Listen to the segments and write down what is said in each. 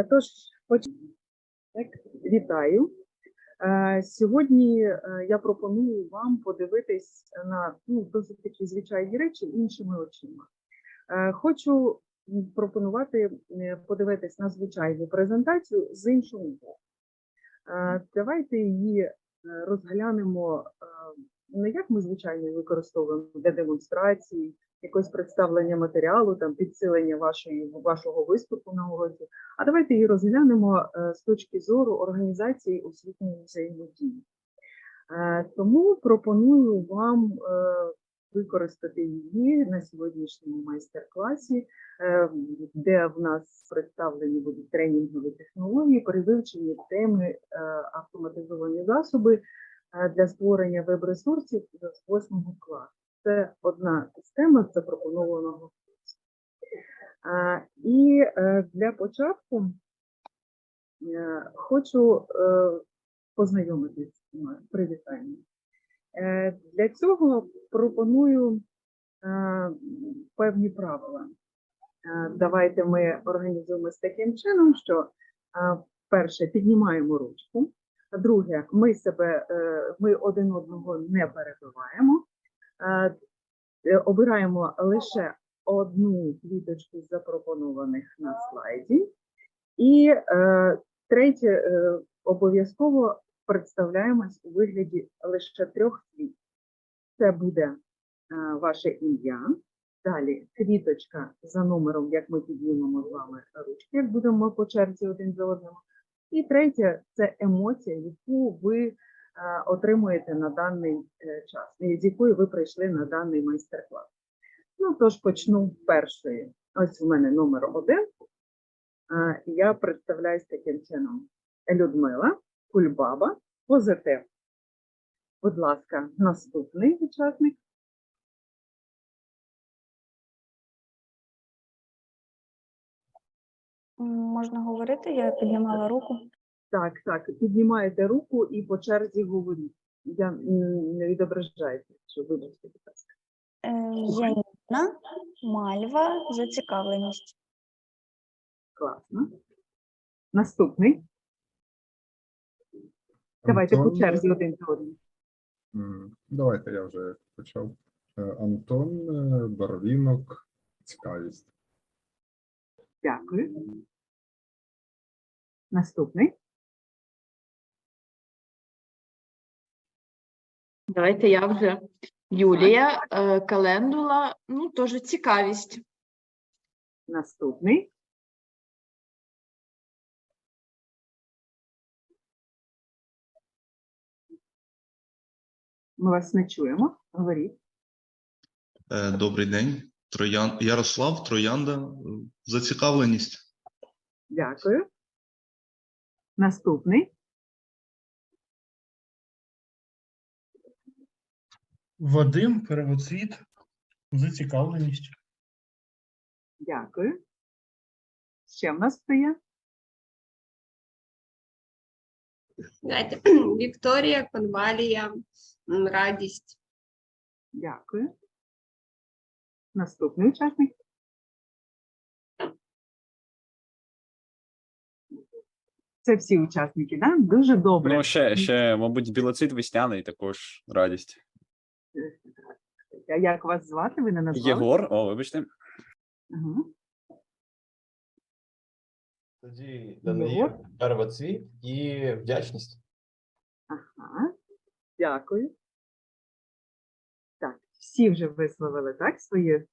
Е, Тож, так, вітаю. Е, Сьогодні е, я пропоную вам подивитись на ну, досить такі звичайні речі іншими очима. Хочу пропонувати подивитись на звичайну презентацію з іншого боку. Давайте її розглянемо не як ми звичайно використовуємо для демонстрації, якогось представлення матеріалу, там підсилення вашої вашого виступу на уроці. А давайте її розглянемо е, з точки зору організації освітньої взаємодії. Е, Тому пропоную вам е, використати її на сьогоднішньому майстер-класі, де в нас представлені будуть тренінгові технології при вивченні теми автоматизовані засоби для створення веб-ресурсів з 8 класу. Це одна з тем запропонованого. І е, для початку е, хочу е, познайомитись з вами. Привітання. Для цього пропоную певні правила. Давайте ми організуємо з таким чином, що перше піднімаємо ручку. Друге, ми себе ми один одного не перебиваємо. Е, е, Обираємо лише одну квіточку з запропонованих на слайді. І е, третє, обов'язково представляємось у вигляді лише трьох слів. Це буде ваше ім'я. Далі квіточка за номером, як ми піднімемо з вами ручки, як будемо по черзі один за одним. І третє це емоція, яку ви отримуєте на даний е, час, з якою ви прийшли на даний майстер-клас. Ну, тож почну першої. Ось у мене номер один. Е, Я представляюсь таким чином. Людмила, Кульбаба, позитив. Будь ласка, наступний учасник. Можна говорити, я піднімала руку. Так, так, піднімаєте руку і по черзі говоріть. Я не відображається, що вибачте, будь ласка. Е, Яніна, Мальва, зацікавленість. Класно. Наступний. Давайте по черзі один за одним. м, Давайте я вже почав. Е, Антон, е, Барвінок, цікавість. Дякую. Наступний. Давайте я вже. Юлія, е, календула, ну, теж цікавість. Наступний. Ми вас не чуємо. Говоріть. Е, Добрий день. Троян... Ярослав Троянда. Зацікавленість. Дякую. Наступний. Вадим, первоцвіт, зацікавленість. Дякую. Ще в нас хто є? Знаєте, Вікторія, конвалія, радість. Дякую. Наступний учасник. Це всі учасники, да? Дуже добре. Ну, ще, ще, мабуть, білоцит весняний також радість. А як вас звати? Ви не назвали? Єгор, о, вибачте. Ага. Тоді Ну, Даниїл, первоцвіт і вдячність. Ага. Дякую. Так, всі вже висловили так своє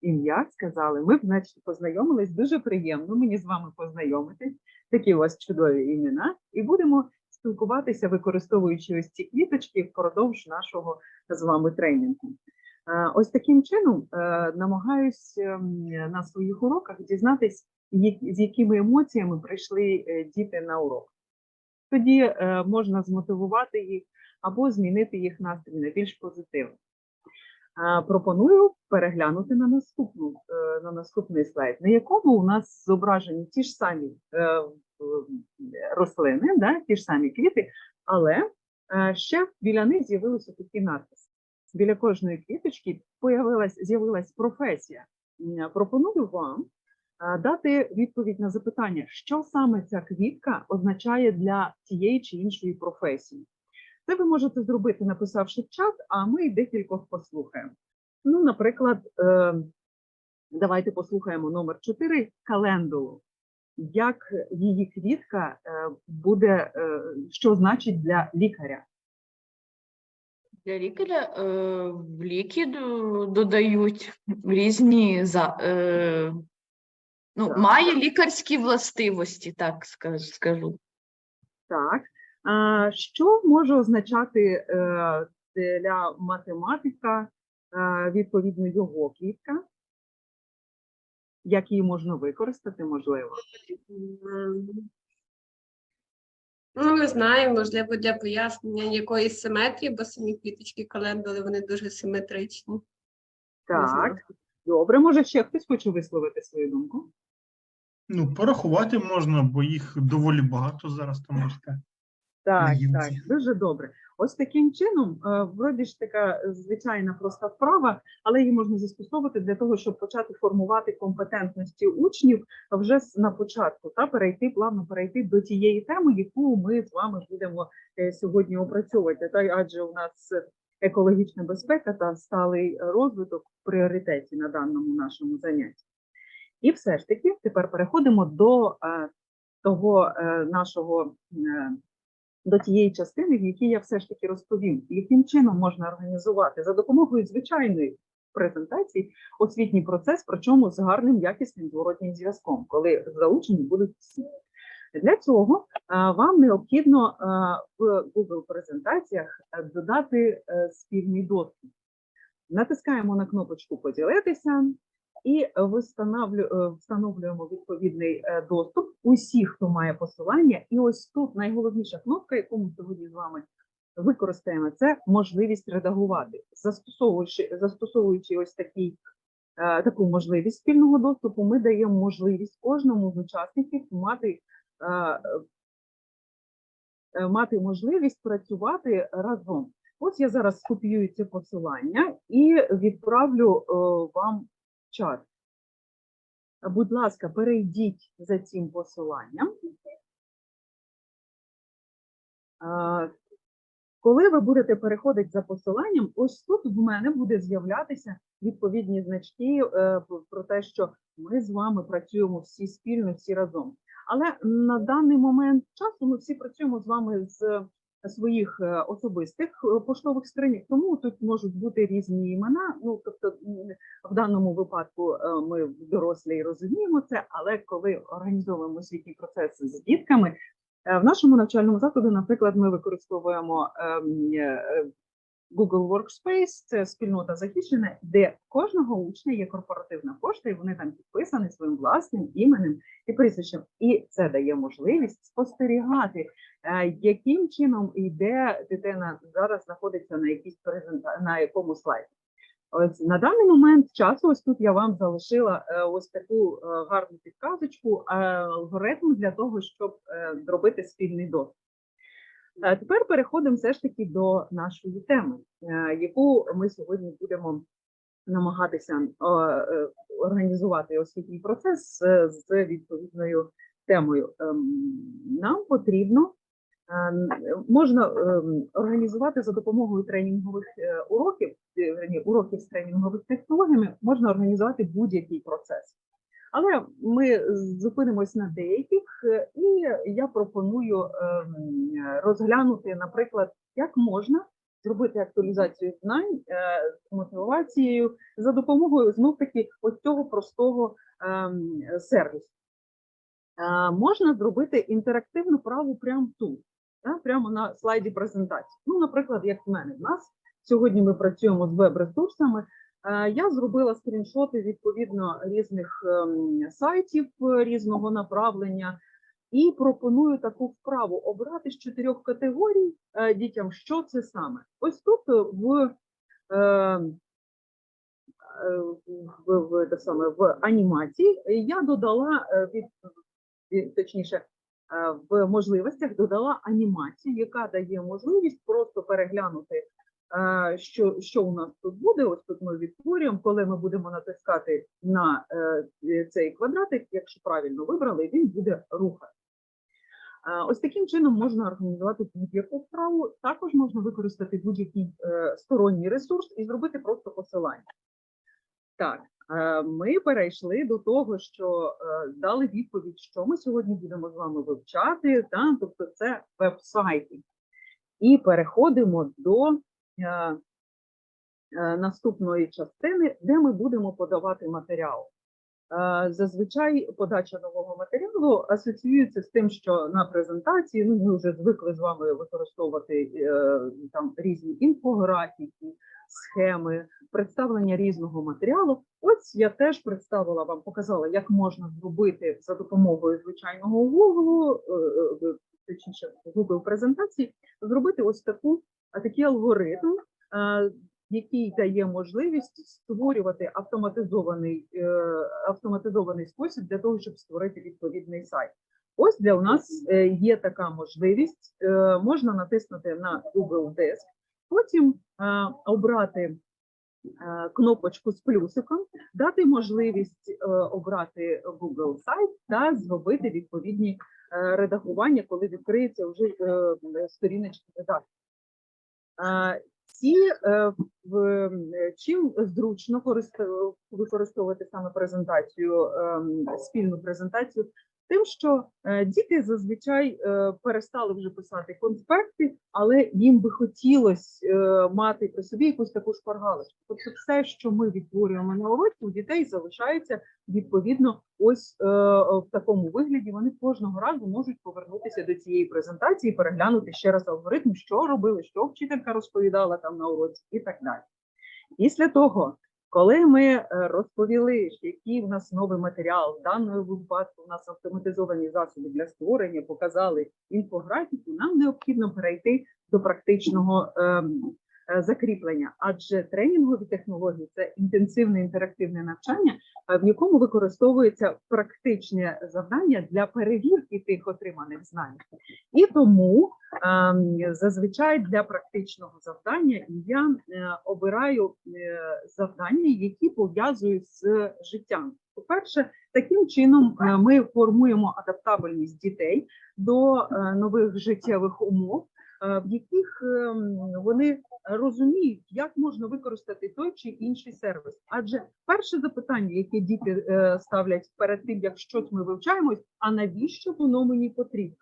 ім'я, сказали. Ми, б, значить, познайомились. Дуже приємно мені з вами познайомитись. Такі у вас чудові імена. І будемо спілкуватися, використовуючи ось ці квіточки впродовж нашого з вами тренінгу. Е, Ось таким чином е, намагаюсь ем, на своїх уроках дізнатись, з якими емоціями прийшли е, діти на урок. Тоді можна змотивувати їх або змінити їх настрій на більш позитивний. Пропоную переглянути на наступну на наступний слайд, на якому у нас зображені ті ж самі рослини, да, ті ж самі квіти, але е, ще біля них з'явилися такі надписи. Біля кожної квіточки з'явилась професія. Пропоную вам е, дати відповідь на запитання, що саме ця квітка означає для тієї чи іншої професії. Це ви можете зробити, написавши чат, а ми декількох послухаємо. Ну, наприклад, е, давайте послухаємо номер 4 календулу. Як її квітка е, буде, е, що значить для лікаря? Для лікаря е, в ліки додають різні за, ну, має лікарські властивості, так скажу. Так. Що може означати для математика відповідно його квітка? Як її можна використати, можливо? Ну, не знаю, можливо, для пояснення якоїсь симетрії, бо самі квіточки календули, вони дуже симетричні. Так, добре, може ще хтось хоче висловити свою думку? Ну, порахувати можна, бо їх доволі багато зараз там росте. Так, так, дуже добре. Ось таким чином, е, вроді ж така звичайна проста вправа, але її можна застосовувати для того, щоб почати формувати компетентності учнів вже на початку та перейти плавно перейти до тієї теми, яку ми з вами будемо е, сьогодні опрацьовувати. Та адже у нас екологічна безпека та сталий розвиток в пріоритеті на даному нашому занятті. І все ж таки тепер переходимо до е, того нашого. Е, до тієї частини, в якій я все ж таки розповім, яким чином можна організувати за допомогою звичайної презентації освітній процес, причому з гарним якісним зворотнім зв'язком, коли залучені будуть всі. Для цього вам необхідно в Google презентаціях е, додати е, спільний доступ. Натискаємо на кнопочку Поділитися і е, встановлюємо відповідний е, доступ усіх, хто має посилання. І ось тут найголовніша кнопка, яку ми сьогодні з вами використаємо, це можливість редагувати. Застосовуючи, застосовуючи ось такий, е, таку можливість спільного доступу, ми даємо можливість кожному з учасників мати, мати можливість працювати разом. Ось я зараз скопіюю це посилання і відправлю вам чат. Будь ласка, перейдіть за цим посиланням. Коли ви будете переходити за посиланням, ось тут в мене буде з'являтися відповідні значки е, про те, що ми з вами працюємо всі спільно, всі разом. Але на даний момент часу ми всі працюємо з вами з своїх е, особистих е, поштових скриньок, тому тут можуть бути різні імена. Ну тобто, в даному випадку е, ми дорослі розуміємо це, але коли організовуємо освітній процес з дітками, в нашому навчальному закладі, наприклад, ми використовуємо ем, Google Workspace, це спільнота захищена, де кожного учня є корпоративна пошта, і вони там підписані своїм власним іменем і прізвищем. І це дає можливість спостерігати, е, яким чином йде дитина зараз знаходиться на якійсь презента... на якому слайді. Ось на даний момент часу, ось тут я вам залишила е, ось таку е, гарну підказочку, алгоритм для того, щоб зробити спільний доступ. Е, Тепер переходимо все ж таки до нашої теми, е, яку ми сьогодні будемо намагатися е, організувати освітній процес з відповідною темою. Ем, Нам потрібно можна організувати за допомогою тренінгових уроків, уроків з тренінгових технологіями, можна організувати будь-який процес. Але ми зупинимось на деяких, е, і я пропоную ем, розглянути, наприклад, як можна зробити актуалізацію знань е, з мотивацією за допомогою знов таки ось цього простого ем, сервісу. Е, Можна зробити інтерактивну праву прямо тут, прямо на слайді презентації. Ну, наприклад, як в мене в нас сьогодні ми працюємо з веб-ресурсами. Е, Я зробила скріншоти відповідно різних ем, сайтів е, різного направлення і пропоную таку вправу обрати з чотирьох категорій е, дітям, що це саме. Ось тут е, в, в, в, те саме, в анімації я додала від, точніше в можливостях додала анімацію, яка дає можливість просто переглянути Що, що у нас тут буде? Ось тут ми відтворюємо, коли ми будемо натискати на е, цей квадратик, якщо правильно вибрали, він буде рухати. Ось таким чином можна організувати будь-яку вправу. Також можна використати будь-який е, сторонній ресурс і зробити просто посилання. Так, е, ми перейшли до того, що дали відповідь, що ми сьогодні будемо з вами вивчати. Та? Тобто це веб-сайти. І переходимо до наступної частини, де ми будемо подавати матеріал. Е, Зазвичай подача нового матеріалу асоціюється з тим, що на презентації ну, ми вже звикли з вами використовувати е, там різні інфографіки, схеми, представлення різного матеріалу. Ось я теж представила вам, показала, як можна зробити за допомогою звичайного Google, е, е, точніше Google презентації, зробити ось таку такий алгоритм, е, який дає можливість створювати автоматизований, е, автоматизований спосіб для того, щоб створити відповідний сайт. Ось для нас е, є така можливість. Можна натиснути на Google Диск, потім обрати кнопочку з плюсиком, дати можливість обрати Google сайт та зробити відповідні редагування, коли відкриється вже сторіночка редакції. Ці е, е, чим зручно використовувати саме презентацію, ем, спільну презентацію, тим, що е, діти зазвичай е, перестали вже писати конспекти, але їм би хотілося е, мати при собі якусь таку шпаргалочку. Тобто, все, що ми відтворюємо на уроці, у дітей залишається відповідно ось в такому вигляді. Вони кожного разу можуть повернутися до цієї презентації, переглянути ще раз алгоритм, що робили, що вчителька розповідала там на уроці, і так далі. Після того, коли ми е, розповіли, який в нас новий матеріал, в даному випадку у нас автоматизовані засоби для створення, показали інфографіку, нам необхідно перейти до практичного ем, закріплення, адже тренінгові технології це інтенсивне інтерактивне навчання, е, в якому використовується практичне завдання для перевірки тих отриманих знань. І тому ем, зазвичай для практичного завдання я е, обираю е, завдання, які пов'язують з життям. По-перше, таким чином е, ми формуємо адаптабельність дітей до е, нових життєвих умов, е, в яких ем, вони розуміють, як можна використати той чи інший сервіс. Адже перше запитання, яке діти е, ставлять перед тим, як щось ми вивчаємось, а навіщо воно мені потрібно?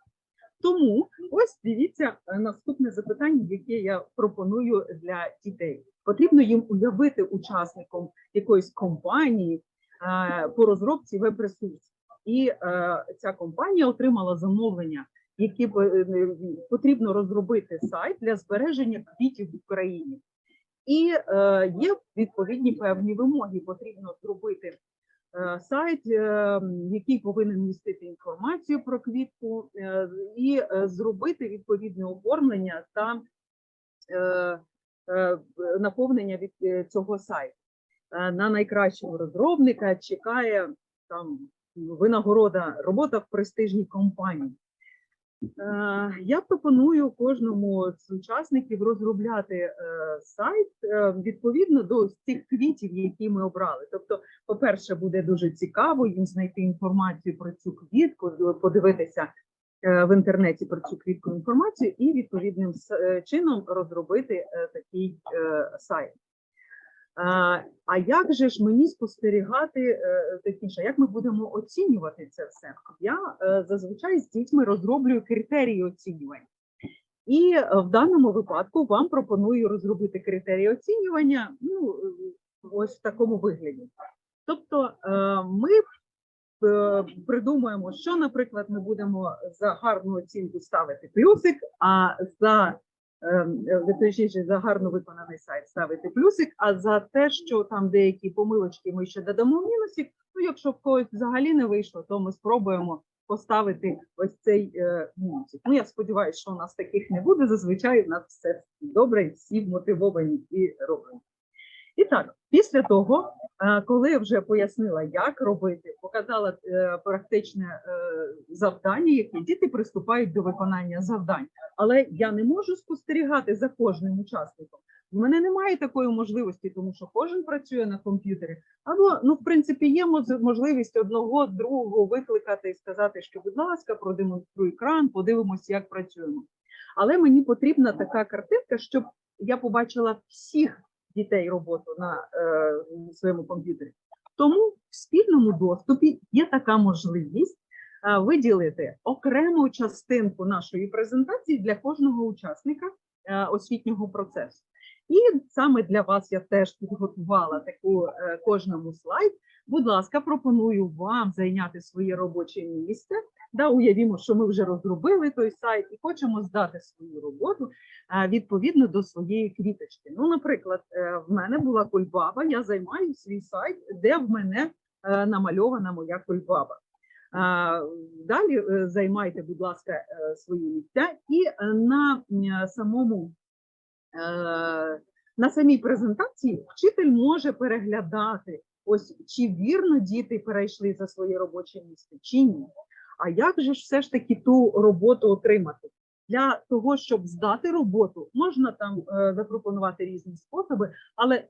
Тому ось дивіться е, наступне запитання, яке я пропоную для дітей. Потрібно їм уявити учасником якоїсь компанії е, по розробці веб-ресурсів. І е, ця компанія отримала замовлення, які е, потрібно розробити сайт для збереження квітів в Україні. І е, є відповідні певні вимоги. Потрібно зробити е, сайт, е, який повинен містити інформацію про квітку, е, і е, зробити відповідне оформлення та е, е, наповнення від е, цього сайту. Е, На найкращого розробника чекає там винагорода, робота в престижній компанії. Е, Я пропоную кожному з учасників розробляти е, сайт е, відповідно до цих квітів, які ми обрали. Тобто, по-перше, буде дуже цікаво їм знайти інформацію про цю квітку, подивитися в інтернеті про цю квітку інформацію і відповідним чином розробити такий сайт. А, як же ж мені спостерігати е, точніше, як ми будемо оцінювати це все? Я е, зазвичай з дітьми розроблюю критерії оцінювання. І е, в даному випадку вам пропоную розробити критерії оцінювання ну, ось в такому вигляді. Тобто ми придумаємо, що, наприклад, ми будемо за гарну оцінку ставити плюсик, а за ем, е, за гарно виконаний сайт ставити плюсик, а за те, що там деякі помилочки ми ще додамо мінусів, ну якщо в когось взагалі не вийшло, то ми спробуємо поставити ось цей е, мінусик. Ну я сподіваюся, що у нас таких не буде. Зазвичай у нас все добре, всі мотивовані і роблять. І так, після того, е, коли вже пояснила, як робити, показала е, практичне е, завдання, яке діти приступають до виконання завдань. Але я не можу спостерігати за кожним учасником. В мене немає такої можливості, тому що кожен працює на комп'ютері. Або, ну, в принципі, є можливість одного другого викликати і сказати, що, будь ласка, продемонструй екран, подивимось, як працюємо. Але мені потрібна така картинка, щоб я побачила всіх дітей роботу на е, своєму комп'ютері. Тому в спільному доступі є така можливість е, виділити окрему частинку нашої презентації для кожного учасника е, освітнього процесу. І саме для вас я теж підготувала таку е, кожному слайд. Будь ласка, пропоную вам зайняти своє робоче місце. Да, уявімо, що ми вже розробили той сайт і хочемо здати свою роботу е, відповідно до своєї квіточки. Ну, наприклад, е, в мене була кульбаба, я займаю свій сайт, де в мене е, намальована моя кульбаба. Далі займайте, будь ласка, свої місця, і на самому на самій презентації вчитель може переглядати, ось чи вірно діти перейшли за своє робоче місце, чи ні. А як же ж все ж таки ту роботу отримати? Для того, щоб здати роботу, можна там е, запропонувати різні способи, але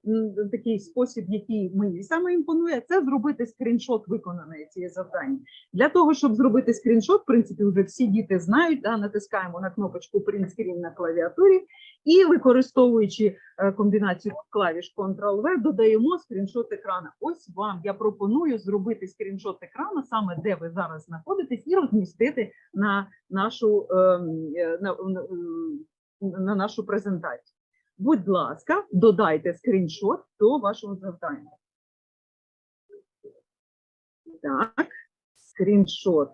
такий спосіб, який мені саме імпонує, це зробити скріншот виконаної цієї завдання. Для того, щоб зробити скріншот, в принципі, вже всі діти знають, да, натискаємо на кнопочку Print Screen на клавіатурі і використовуючи е, комбінацію клавіш Ctrl-V, додаємо скріншот екрана. Ось вам я пропоную зробити скріншот екрану, саме де ви зараз знаходитесь, і розмістити на нашу, ем, е, на, ем, на нашу презентацію. Будь ласка, додайте скріншот до вашого завдання. Так, скріншот.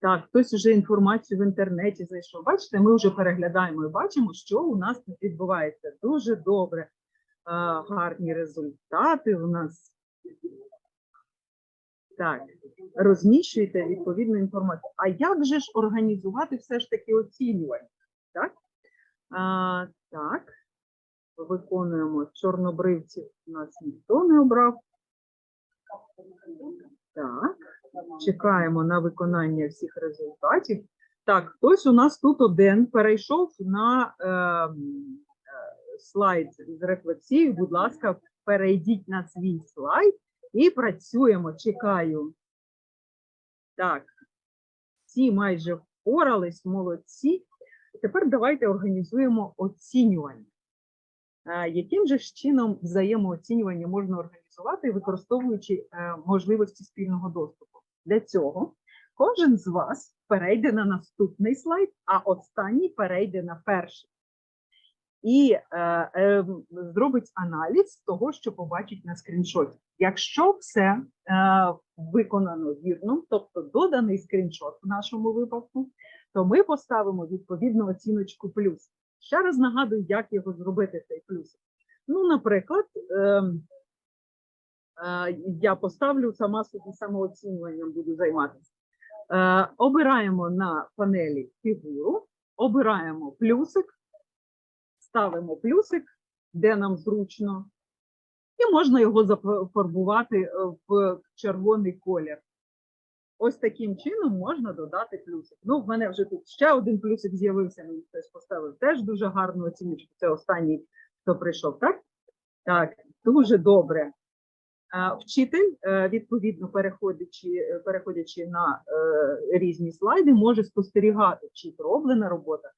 Так, хтось вже інформацію в інтернеті знайшов. Бачите, ми вже переглядаємо і бачимо, що у нас відбувається. Дуже добре. Гарні результати у нас. Так, розміщуйте відповідну інформацію. А як же ж організувати все ж таки оцінювання? Так, а, так. виконуємо чорнобривців. У нас ніхто не обрав. Так. Чекаємо на виконання всіх результатів. Так, хтось у нас тут один перейшов на е, е, слайд з рефлексією. Будь ласка, перейдіть на свій слайд і працюємо. Чекаю. Так, всі майже впорались, молодці. Тепер давайте організуємо оцінювання. Е, Яким же чином взаємооцінювання можна організувати, використовуючи е, можливості спільного доступу? Для цього кожен з вас перейде на наступний слайд, а останній перейде на перший. І е, е, зробить аналіз того, що побачить на скріншоті. Якщо все е, виконано вірно, тобто доданий скріншот в нашому випадку, то ми поставимо відповідну оціночку плюс. Ще раз нагадую, як його зробити цей плюс. Ну, наприклад, е, я поставлю сама собі самооцінюванням буду займатися. Обираємо на панелі фігуру, обираємо плюсик, ставимо плюсик, де нам зручно, і можна його зафарбувати е, в червоний колір. Ось таким чином можна додати плюсик. Ну, в мене вже тут ще один плюсик з'явився, мені хтось поставив теж дуже гарну оціночку. Це останній, хто прийшов, так? Так, дуже добре. Вчитель, е, відповідно, переходячи, е, переходячи на е, різні слайди, може спостерігати, чи зроблена робота,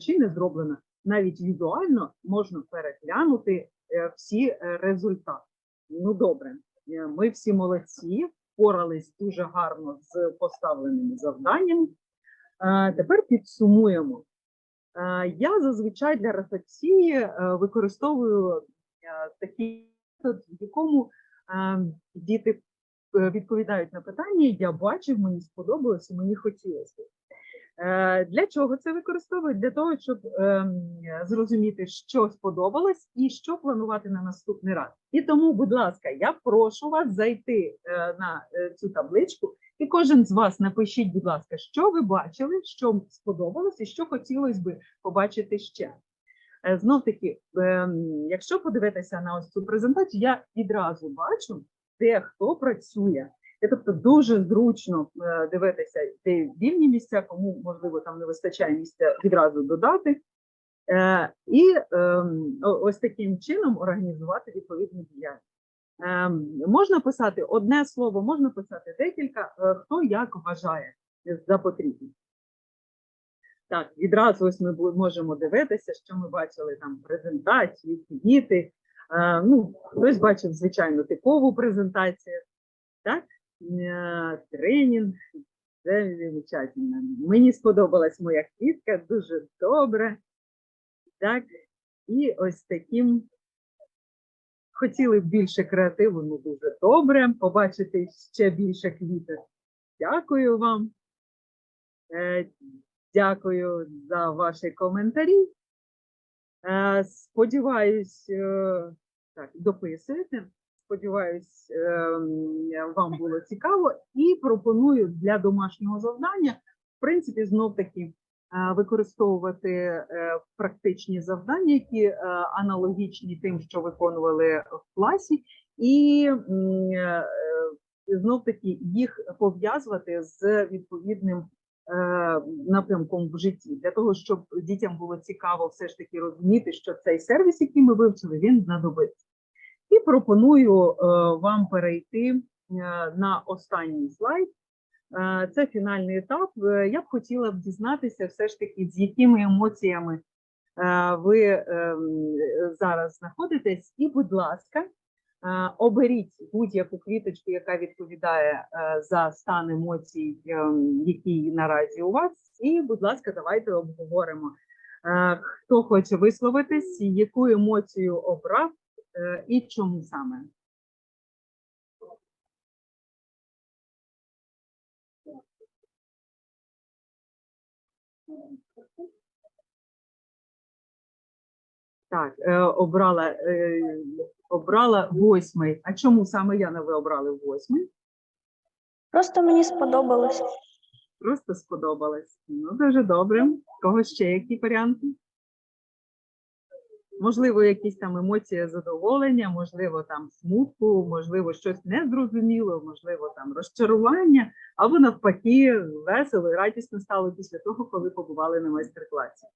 чи не зроблена. Навіть візуально можна переглянути всі результати. Ну, добре, ми всі молодці, впорались дуже гарно з поставленими завданнями. Тепер підсумуємо. Я зазвичай для рефлексії використовую такий метод, в якому діти е, відповідають на питання, я бачив, мені сподобалось і мені хотілося. Е, Для чого це використовують? Для того, щоб ем, зрозуміти, що сподобалось і що планувати на наступний раз. І тому, будь ласка, я прошу вас зайти е, на цю табличку, і кожен з вас напишіть, будь ласка, що ви бачили, що сподобалось і що хотілося би побачити ще. Е, Знов таки, ем, якщо подивитися на ось цю презентацію, я відразу бачу, де хто працює. Тобто дуже зручно е, дивитися, де вільні місця, кому можливо там не вистачає місця відразу додати. Е, І ем, ось таким чином організувати відповідну діяльність. Ем, Можна писати одне слово, можна писати декілька, хто як вважає за потрібне. Так, відразу ось ми можемо дивитися, що ми бачили там презентацію, квіти. Е, ну, хтось бачив, звичайно, типову презентацію, так? Е, тренінг. Це замечательно. Мені сподобалась моя квітка, дуже добре. Так, і ось таким хотіли б більше креативу, ну дуже добре. Побачити ще більше квіток. Дякую вам. Е, Дякую за ваші коментарі. Е, Сподіваюсь, е, так, дописуєте. Сподіваюсь, ем, вам було цікаво. І пропоную для домашнього завдання, в принципі, знов таки е, використовувати е, практичні завдання, які е, аналогічні тим, що виконували в класі, і е, знов таки їх пов'язувати з відповідним е, напрямком в житті, для того, щоб дітям було цікаво все ж таки розуміти, що цей сервіс, який ми вивчили, він знадобиться. І пропоную е, вам перейти е, на останній слайд. Е, Це фінальний етап. Е, Я б хотіла б дізнатися, все ж таки, з якими емоціями е, ви ем, зараз знаходитесь. І, будь ласка, е, оберіть будь-яку квіточку, яка відповідає е, за стан емоцій, ем, який наразі у вас. І, будь ласка, давайте обговоримо. Е, Хто хоче висловитись, яку емоцію обрав е, і чому саме? Так, е, обрала, е, обрала восьмий. А чому саме я не ви обрали восьмий? Просто мені сподобалось. Просто сподобалось. Ну, дуже добре. Кого ще які варіанти? Можливо, якісь там емоції задоволення, можливо, там смутку, можливо, щось незрозуміло, можливо, там розчарування, або навпаки, весело і радісно стало після того, коли побували на майстер-класі.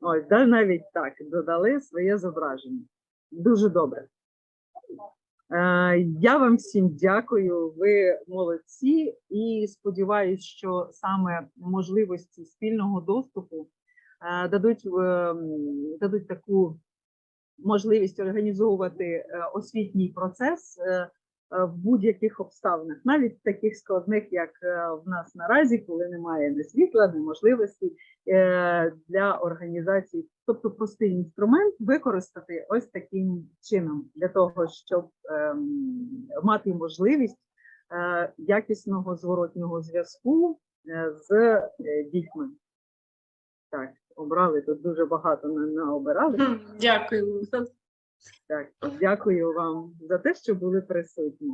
Ось, да, навіть так додали своє зображення. Дуже добре. Е, Я вам всім дякую. Ви молодці, і сподіваюся, що саме можливості спільного доступу е, дадуть, е, дадуть таку можливість організовувати освітній процес в будь-яких обставинах, навіть таких складних, як е, в нас наразі, коли немає ні світла, ні можливості е, для організації. Тобто простий інструмент використати ось таким чином для того, щоб ем, мати можливість е, якісного зворотнього зв'язку е, з е, дітьми. Так, обрали тут дуже багато на, наобирали. Дякую. Так, дякую вам за те, що були присутні.